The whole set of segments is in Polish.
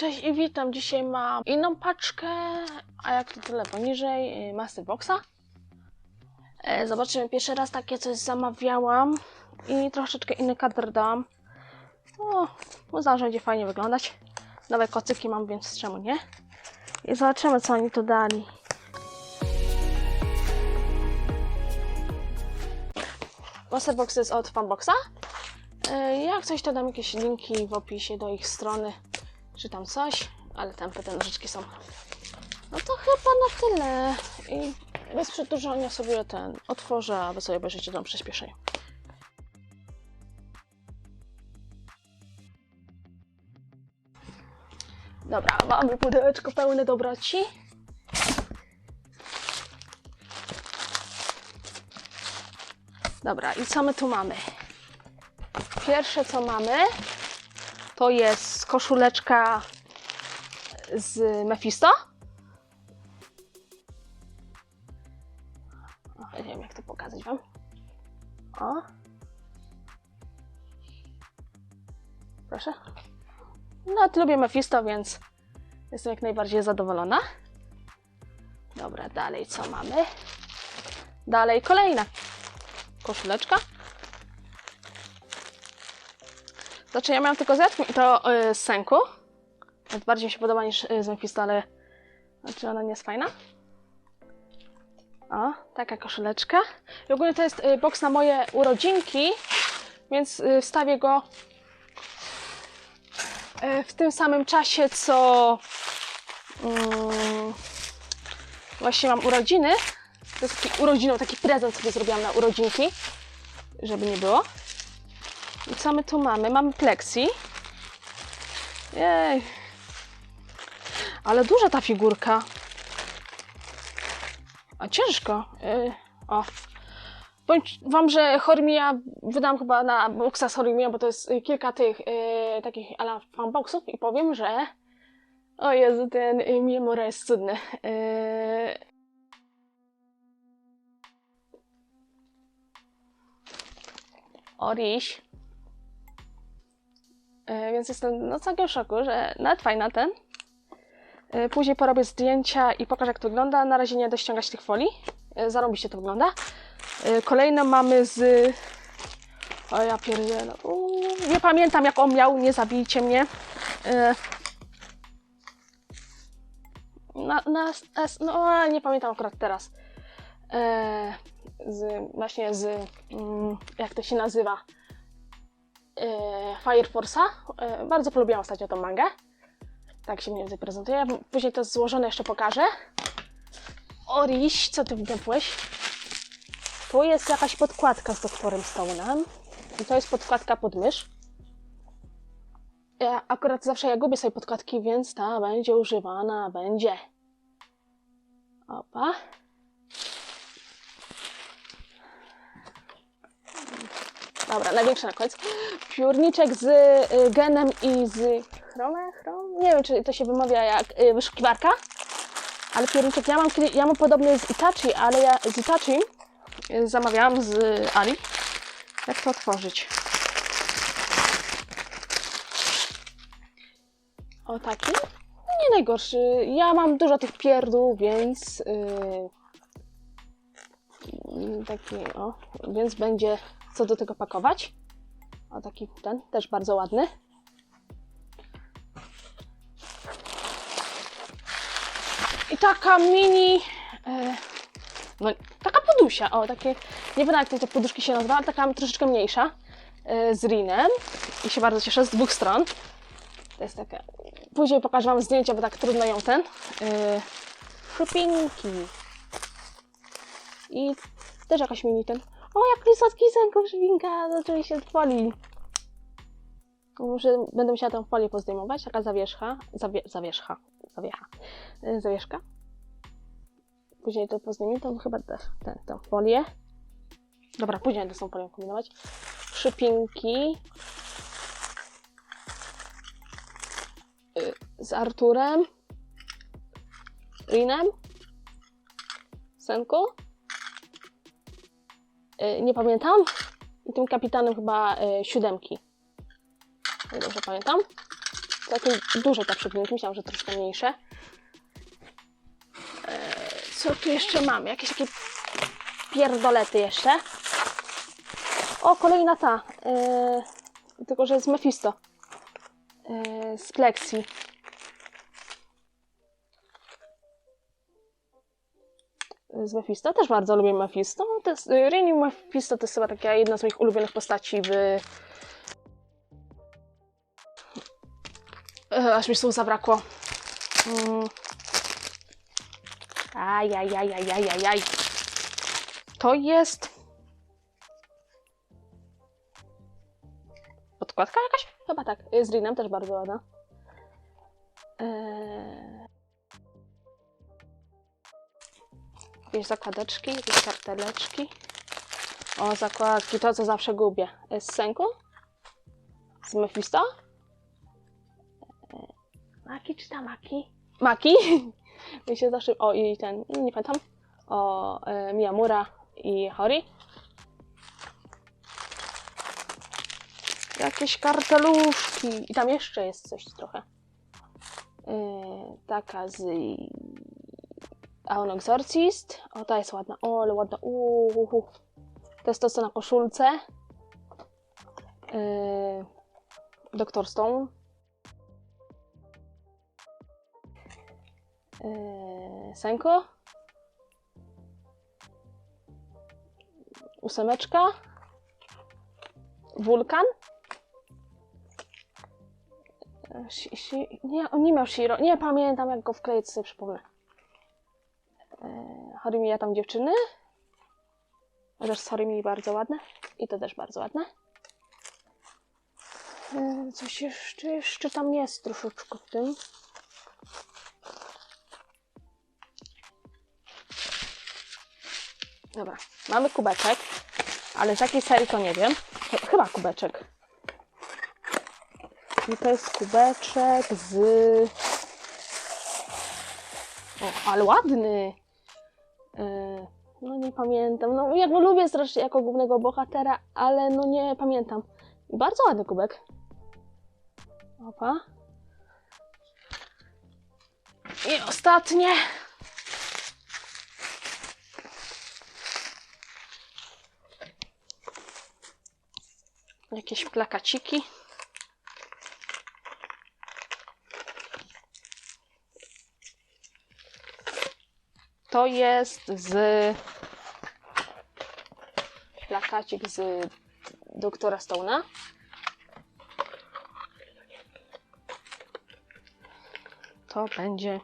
cześć i witam. Dzisiaj mam inną paczkę, a jak to tyle poniżej, y, Master Boxa. E, Zobaczymy, pierwszy raz takie coś zamawiałam i troszeczkę inny kadr dam. No, uznałam, że będzie fajnie wyglądać. Nowe kocyki mam, więc czemu nie? I zobaczymy, co oni tu dali. Master Box jest od Fanboxa. E, Jak coś, to dam jakieś linki w opisie do ich strony, czy tam coś, ale tam te nożyczki są. No to chyba na tyle. I bez przedłużania sobie ten otworzę, a wy sobie obejrzycie tą przyspieszenie. Dobra, mamy pudełeczko pełne dobroci. Dobra, i co my tu mamy? Pierwsze co mamy to jest koszuleczka z Mephisto. Nie wiem jak to pokazać wam. O. Proszę. No, lubię Mephisto, więc jestem jak najbardziej zadowolona. Dobra, dalej co mamy? Dalej kolejna koszuleczka. Znaczy ja miałam tylko z to yy, z Senku. Nawet bardziej mi się podoba niż yy, z ale znaczy ona nie jest fajna. O, taka koszuleczka. I ogólnie to jest yy, box na moje urodzinki, więc yy, wstawię go yy, w tym samym czasie, co mm, właśnie mam urodziny. To jest taki urodziną, taki prezent sobie zrobiłam na urodzinki, żeby nie było. I co my tu mamy? Mamy plexi. Jej. Ale duża ta figurka. A ciężko. Yy, o. Powiem wam, że Hormia wydam chyba na boxa z Hormia, bo to jest kilka tych yy, takich ala fanboxów i powiem, że o Jezu, ten y, Miemora jest cudny. Yy, Oriś. E, Więc jestem no, całkiem w szoku, że nawet fajna ten. E, Później porobię zdjęcia i pokażę jak to wygląda. Na razie nie będę ściągać tych folii. E, Zarobiście to wygląda. Kolejne mamy z... O ja pierdzielę. Nie pamiętam jak on miał, nie zabijcie mnie. Na, na, no nie pamiętam akurat teraz. Z, właśnie z, mm, jak to się nazywa, Fire Force'a. E, bardzo polubiłam ostatnio tą mangę. Tak się mniej więcej prezentuje. Później to złożone jeszcze pokażę. Oriś, co ty wdepłeś? Tu jest jakaś podkładka z doktorem Stone'em. I to jest podkładka pod mysz. Ja akurat zawsze ja gubię sobie podkładki, więc ta będzie używana, będzie. Opa. Dobra, największy na koniec. Piórniczek z y, genem i z chrome, chrom? Nie wiem, czy to się wymawia jak y, wyszukiwarka, ale piórniczek ja mam, ja mam podobny z Itachi, ale ja z Itachi y, zamawiałam z Ali. Jak to otworzyć? O taki? Nie najgorszy. Ja mam dużo tych pierdół, więc yy, taki, o, więc będzie co do tego pakować. O, taki ten, też bardzo ładny. I taka mini, e, no taka podusia, o, takie, nie wiem jak te poduszki się nazywa, ale taka troszeczkę mniejsza, e, z rinem. I się bardzo cieszę, z dwóch stron. To jest taka, później pokażę Wam zdjęcia, bo tak trudno ją ten. E, Chrupinki. I też jakaś mini ten. O, jak lisotki sęką szwinka zaczęły się foli. Muszę, będę musiała tę folię pozdejmować. Taka zawieszka. Zawie, zawieszka. Zawiecha. Yy, Zawieszka. Później to pozdejmę, to chyba te, ten, tę folię. Dobra, później będę z tą folią kombinować. Przypinki. Yy, Z Arturem. Rinem. Senku. Y, nie pamiętam. I tym kapitanem chyba y, siódemki. Jak dobrze pamiętam. Takie duże te przypinki, myślałam, że troszkę mniejsze. E, Co tu jeszcze mamy? Jakieś takie pierdolety jeszcze. O, kolejna ta. E, tylko, że z Mephisto. E, z Plexi. Z Mephisto. Też bardzo lubię Mephisto. To jest, Rainy Mephisto to jest chyba taka jedna z moich ulubionych postaci w... E, aż mi słów zabrakło. Mm. Ajajajajajajaj. To jest... Podkładka jakaś? Chyba tak. Z Rinem też bardzo ładna. Eee... Jakieś zakładeczki, jakieś karteleczki. O, zakładki, to co zawsze gubię. Z Senku? Z Mephisto? Eee, Maki czy ta Maki? Mi się zawsze... O, i ten, nie pamiętam. O, e, Miyamura i Hori. Jakieś karteluszki. I tam jeszcze jest coś trochę. Taka z Aon Exorcist. O, ta jest ładna. O, ale ładna. Uuu. To jest to, co na koszulce. Yy, Doktor Stone. Yy, Senko. Ósemeczka. Wulkan. Si, si, nie, on nie miał Shiro. Nie pamiętam, jak go wkleić, sobie przypomnę. Harimi, ja tam dziewczyny. Chociaż z Harimi bardzo ładne. I to też bardzo ładne. E, coś jeszcze, jeszcze tam jest troszeczkę w tym. Dobra, mamy kubeczek, ale z jakiej serii to nie wiem. Ch- Chyba kubeczek. I to jest kubeczek z... O, ale ładny! E, No nie pamiętam. No ja go lubię strasznie jako głównego bohatera, ale no nie pamiętam. I bardzo ładny kubek. Opa. I ostatnie. Jakieś plakaciki. To jest z plakacik z doktora Stone'a. To będzie.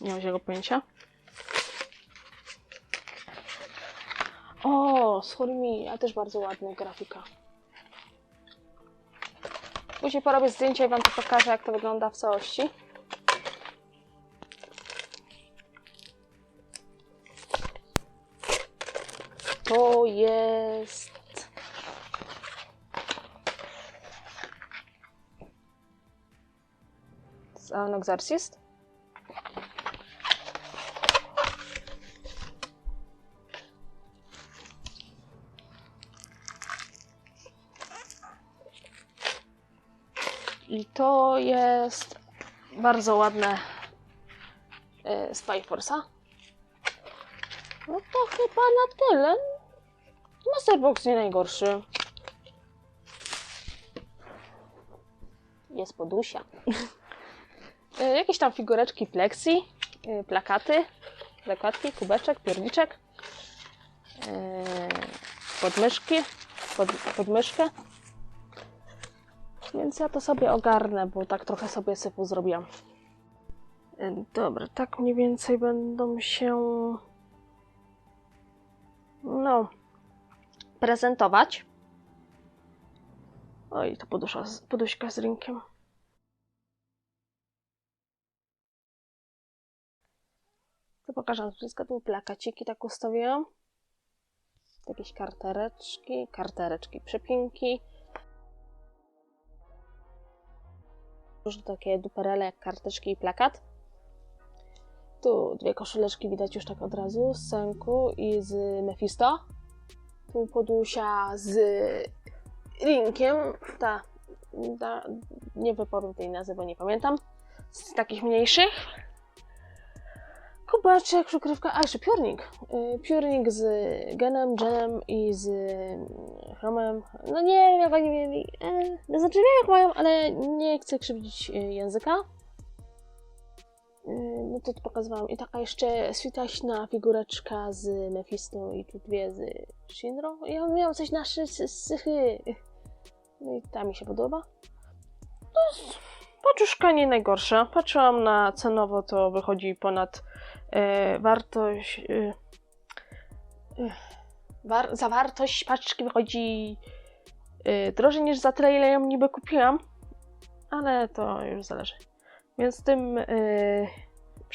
Nie mam zielonego pojęcia. O, sorry mi, a też bardzo ładna grafika. Później porobię zdjęcia i Wam to pokażę, jak to wygląda w całości. To jest. Exorcist. I to jest bardzo ładne y, z Force'a. No to chyba na tyle. Masterbox nie najgorszy. Jest podusia. Y, Jakieś tam figureczki plexi, y, plakaty, zakładki, kubeczek, pierniczek, y, podmyszki, pod, podmyszkę. Więc ja to sobie ogarnę, bo tak trochę sobie sypu zrobiłam. Dobra, tak mniej więcej będą się no, prezentować. Oj, to podusza, poduśka z rinkiem. To pokażę wszystko. Tu plakaciki tak ustawiłam. Jakieś kartereczki, kartereczki, przypinki. Już takie duperele jak karteczki i plakat. Tu dwie koszuleczki widać już tak od razu z Senku i z Mephisto. Tu podusia z Rinkiem, ta Da, nie wypowiem tej nazwy, bo nie pamiętam. Z takich mniejszych. Kubaczek, przykrywka, a jeszcze piórnik. Y, Piórnik z genem, genem i z mm, chromem. No nie wiem jak oni mieli. E, no znaczy wiem jak mają, ale nie chcę krzywdzić y, języka. No to tu pokazywałam. I taka jeszcze switaśna figureczka z Mephisto i tu dwie z Shinro. I on miał coś na sychy. No i ta mi się podoba. To jest paczuszka nie najgorsza. Patrzyłam na cenowo, to wychodzi ponad e, wartość. E, e, war, za wartość paczki wychodzi e, drożej niż za tyle, ile ją niby kupiłam. Ale to już zależy. Więc tym e,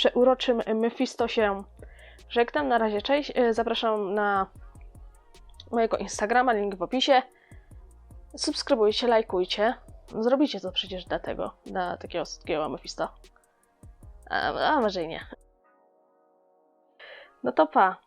przeuroczym Mephisto się żegnam. Na razie cześć. E, zapraszam na mojego Instagrama, link w opisie. Subskrybujcie, lajkujcie. Zrobicie to przecież dla tego, dla takiego słodkiego Mephisto. A, a może i nie. No to pa.